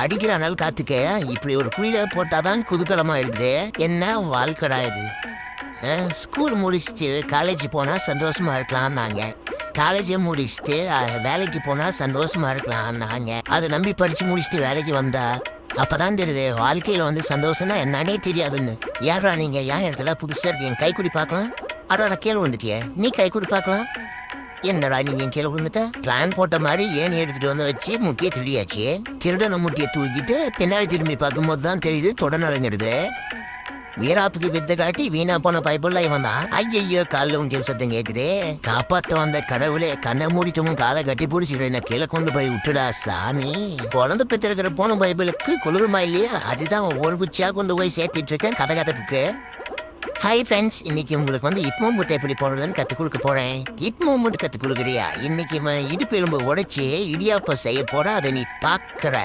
அடிக்கிற அனல் காத்துக்க இப்படி ஒரு குழியில போட்டாதான் குதூகலமா இருக்குது. என்ன வாழ்க்கடா இது? ஸ்கூல் முடிச்சுட்டு காலேஜ் போனால் சந்தோஷமா இருக்கலாம் நாங்கள் காலேஜை முடிச்சுட்டு வேலைக்கு போனால் சந்தோஷமா இருக்கலாம் நாங்கள் அதை நம்பி படித்து முடிச்சுட்டு வேலைக்கு வந்தா அப்பதான் தெரியுது வாழ்க்கையில் வந்து சந்தோஷம்னா என்னன்னே தெரியாதுன்னு. யாரா நீங்கள் ஏன் இடத்துல புதுசாக இருக்கீங்க? கைக்குடி பார்க்கலாம். அடா கீழே வந்துட்டியே. நீ கைக்குடி பார்க்கலாம். என்னடா நீங்க என் கீழே விழுந்துட்ட? பிளான் போட்ட மாதிரி ஏன் எடுத்துட்டு வந்து வச்சு முக்கிய திருடியாச்சு? திருடன முட்டியை தூக்கிட்டு பின்னாடி திரும்பி பார்க்கும்போது தான் தெரியுது தொடநடங்கிறது வீராப்புக்கு வித்த காட்டி வீணா போன பைப்புள்ள இவன் தான். ஐயையோ காலில் உன் சத்தம் கேக்குதே. காப்பாத்த வந்த கடவுளே கண்ணை மூடிட்டவும் காலை கட்டி பிடிச்சிட்டு என்ன கீழே கொண்டு போய் விட்டுடா சாமி. குழந்தை பெற்றிருக்கிற போன பைபிளுக்கு குளிருமா இல்லையா? அதுதான் ஒரு குச்சியாக கொண்டு போய் சேர்த்துட்டு இருக்கேன் கதை கதப்புக்கு ஹாய் ஃப்ரெண்ட்ஸ் இன்னைக்கு உங்களுக்கு வந்து இப் மூமெண்ட் எப்படி போடுறதுன்னு கற்றுக் கொடுக்க போறேன். இப் மூமெண்ட் கற்றுக் கொடுக்குறியா? இன்னைக்கு இடுப்பு எலும்பு உடைச்சி இடியாப்பம் செய்ய போறா அதை நீ பார்க்குற